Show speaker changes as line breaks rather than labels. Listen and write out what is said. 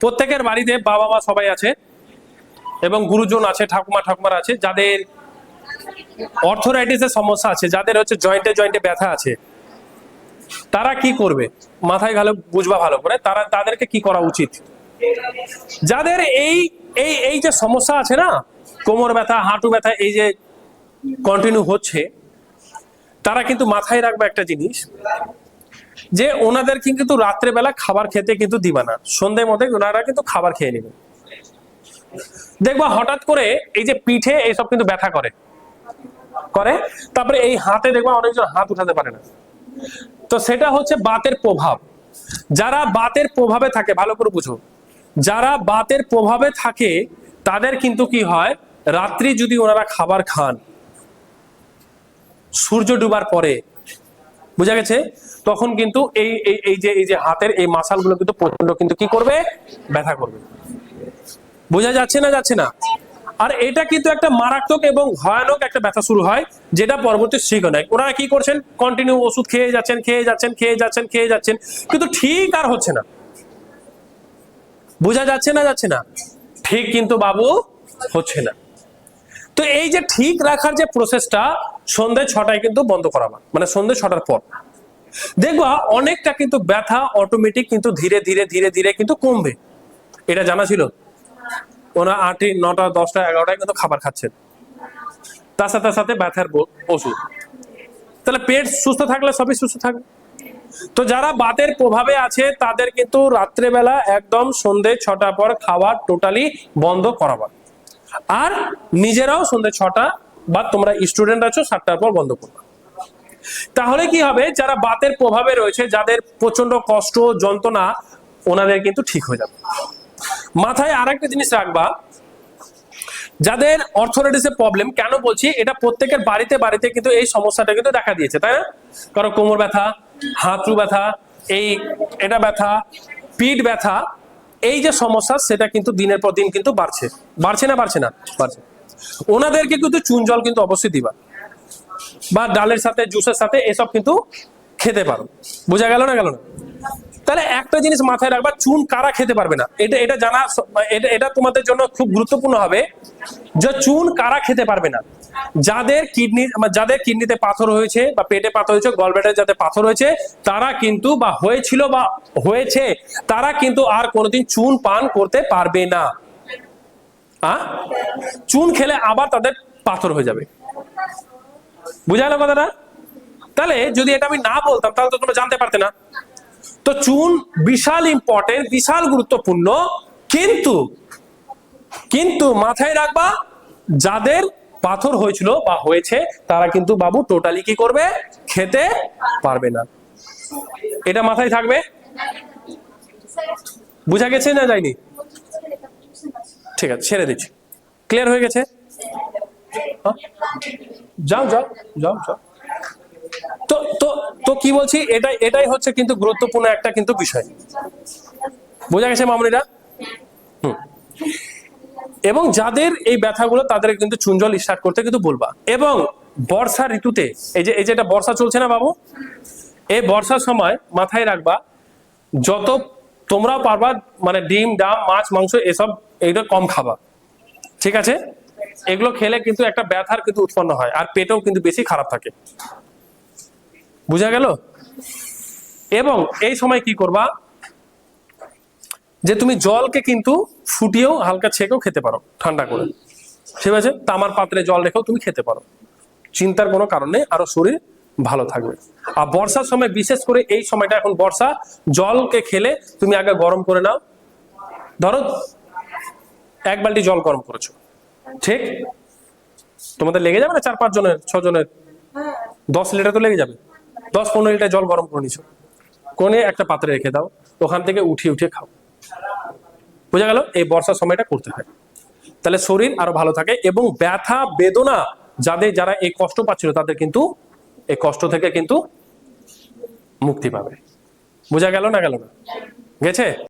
প্রত্যেকের বাড়িতে বাবা মা সবাই আছে এবং গুরুজন আছে, ঠাকুমা ঠাকুমার আছে, যাদের অর্থোরাইটিসের সমস্যা আছে, যাদের হচ্ছে জয়েন্টে জয়েন্টে ব্যথা আছে। তারা কি করবে? মাথায় ভালো বুঝবা ভালো করে, তারা তাদেরকে কি করা উচিত? যাদের এই এই এই যে সমস্যা আছে না, কোমর ব্যথা, হাঁটু ব্যথা, এই যে কন্টিনিউ হচ্ছে, তারা কিন্তু মাথায় রাখবে একটা জিনিস যে ওনাদের কিন্তু রাত্রেবেলা খাবার খেতে কিন্তু দিবা না। সন্ধ্যের মধ্যে ওনারা কিন্তু খাবার খেয়ে নেবে। দেখবা হঠাৎ করে এই যে পিঠে এইসব কিন্তু ব্যথা করে। করে। তারপরে এই হাতে দেখবা অনেকজন হাত উঠাতে পারে না। তো সেটা হচ্ছে বাতের প্রভাব। যারা বাতের প্রভাবে থাকে, ভালো করে বুঝো। যারা বাতের প্রভাবে থাকে, তাদের কিন্তু কি হয়? রাত্রি যদি ওনারা খাবার খান, সূর্য ডুবার পরে বুঝা গেছে? তখন কিন্তু এই এই এই যে এই যে হাতের এই মাসালগুলো কিন্তু প্রচণ্ড কিন্তু কি করবে? ব্যথা করবে। বোঝা যাচ্ছে না যাচ্ছে না? আর এটা কিন্তু একটা মারাত্মক এবং ভয়ানক একটা ব্যথা শুরু হয়, যেটা পরবর্তী শীঘ্র নেয়। ওনারা কি করছেন? কন্টিনিউ ওষুধ খেয়ে যাচ্ছেন খেয়ে যাচ্ছেন খেয়ে যাচ্ছেন খেয়ে যাচ্ছেন। কিন্তু ঠিক আর হচ্ছে না। বোঝা যাচ্ছে না যাচ্ছে না? ঠিক কিন্তু বাবু হচ্ছে না। তো এই যে ঠিক রাখার যে প্রসেসটা সন্ধ্যে ছটায় কিন্তু বন্ধ করাবা মানে সন্ধ্যে ছটার পর। দেখবা, অনেকটা কিন্তু ব্যথা অটোমেটিক কিন্তু ধীরে ধীরে ধীরে ধীরে কিন্তু কমবে। এটা জানা ছিল? ওনা আটই নটা, দশটা, এগারোটায় কিন্তু খাবার খাচ্ছেন তার সাথে সাথে ব্যথার ওষুধ। তাহলে পেট সুস্থ থাকলে সবই সুস্থ থাকবে। তো যারা বাতের প্রভাবে আছে, তাদের কিন্তু রাত্রেবেলা একদম সন্ধে ছটা পর খাওয়া টোটালি বন্ধ করাবা আর নিজেরাও সন্ধে ছটা বা তোমরা স্টুডেন্ট আছো, সাতটার পর বন্ধ করবে তাহলে কি হবে? যারা বাতের প্রভাবে রয়েছে, যাদের প্রচণ্ড কষ্ট, যন্ত্রণা, ওনাদের কিন্তু ঠিক হয়ে যাবে। মাথায় আরেকটা জিনিস রাখবা, যাদের অর্থোরাইটিসের প্রবলেম কেন বলছি? এটা প্রত্যেকের বাড়িতে বাড়িতে কিন্তু এই সমস্যাটা কিন্তু দেখা দিয়েছে, তাই না? কারও কোমর ব্যথা, হাঁটু ব্যথা, এই এটা ব্যথা, পিঠ ব্যথা এই যে সমস্যা, সেটা কিন্তু দিনের পর দিন কিন্তু বাড়ছে। বাড়ছে না বাড়ছে না, বাড়ছে। ওনাদেরকে কিন্তু চুন জল কিন্তু অবশ্যই দিবা। বা ডালের সাথে, জুসের সাথে এসব কিন্তু খেতে পারো। বোঝা গেল না গেল না? তাহলে একটা জিনিস মাথায় রাখবা, চুন কারা খেতে পারবে না? এটা এটা জানা এটা তোমাদের জন্য খুব গুরুত্বপূর্ণ হবে যে চুন কারা খেতে পারবে না। যাদের কিডনি যাদের কিডনিতে পাথর হয়েছে বা পেটে পাথর হয়েছে, গলব্যাডারে যাদের পাথর হয়েছে, তারা কিন্তু বা হয়েছিল বা হয়েছে, তারা কিন্তু আর কোনোদিন চুন পান করতে পারবে না। আ? চুন খেলে আবার তাদের পাথর হয়ে যাবে। বুঝা গেল কথাটা? তাহলে যদি এটা আমি না বলতাম, তাহলে তো তোমরা জানতে পারতে না। তো চুন বিশাল ইম্পর্টেন্ট বিশাল গুরুত্বপূর্ণ। কিন্তু কিন্তু মাথায় রাখবা, যাদের পাথর হয়েছিল বা হয়েছে, তারা কিন্তু বাবু টোটালি কি করবে? খেতে পারবে না। এটা মাথায় থাকবে? বুঝা গেছে না যায়নি? ঠিক আছে, ছেড়ে দিচ্ছি। ক্লিয়ার হয়ে গেছে? হ্যাঁ? যাও যাও যাও যাও। তো তো কি বলছি? এটাই এটাই হচ্ছে কিন্তু গুরুত্বপূর্ণ একটা কিন্তু বিষয়। বোঝা গেছে মামুনিরা? এবং যাদের এই ব্যথাগুলো, তাদের কিন্তু চুনজল স্টার্ট করতে কিন্তু বলবা। এবং বর্ষা ঋতুতে, এই যে, এই যেটা বর্ষা চলছে না বাবু? এই বর্ষার সময় মাথায় রাখবা, যত তোমরাও পারবা মানে ডিম, ডাম, মাছ, মাংস, এসব এইটা কম খাবা। ঠিক আছে? এগুলো খেলে কিন্তু একটা ব্যথার কিন্তু উৎপন্ন হয়, আর পেটেও কিন্তু বেশি খারাপ থাকে। বুঝা গেল? এবং এই সময় কি করবা? যে তুমি জলকে কিন্তু ফুটিয়েও হালকা ছেঁকেও খেতে পারো ঠান্ডা করে। ঠিক আছে? তামার পাত্রে জল রেখেও তুমি খেতে পারো। চিন্তার কোনো কারণ নেই আরও শরীর ভালো থাকবে। আর বর্ষার সময় বিশেষ করে এই সময়টা এখন বর্ষা জলকে খেলে তুমি আগে গরম করে নাও। ধরো এক বালতি জল গরম করেছ। ঠিক? তোমাদের লেগে যাবে না চার পাঁচ জনের ছ জনের দশ লিটার তো লেগে যাবে। দশ পনেরো লিটার জল গরম করে নিছো। কোনে একটা পাত্রে রেখে দাও, ওখান থেকে উঠিয়ে উঠিয়ে খাও। বোঝা গেল? এই বর্ষার সময়টা করতে হয়। তাহলে শরীর আরও ভালো থাকে এবং ব্যথা, বেদনা যাদের যারা এই কষ্ট পাচ্ছিল, তাদের কিন্তু এই কষ্ট থেকে কিন্তু মুক্তি পাবে। বোঝা গেল না গেল না? গেছে?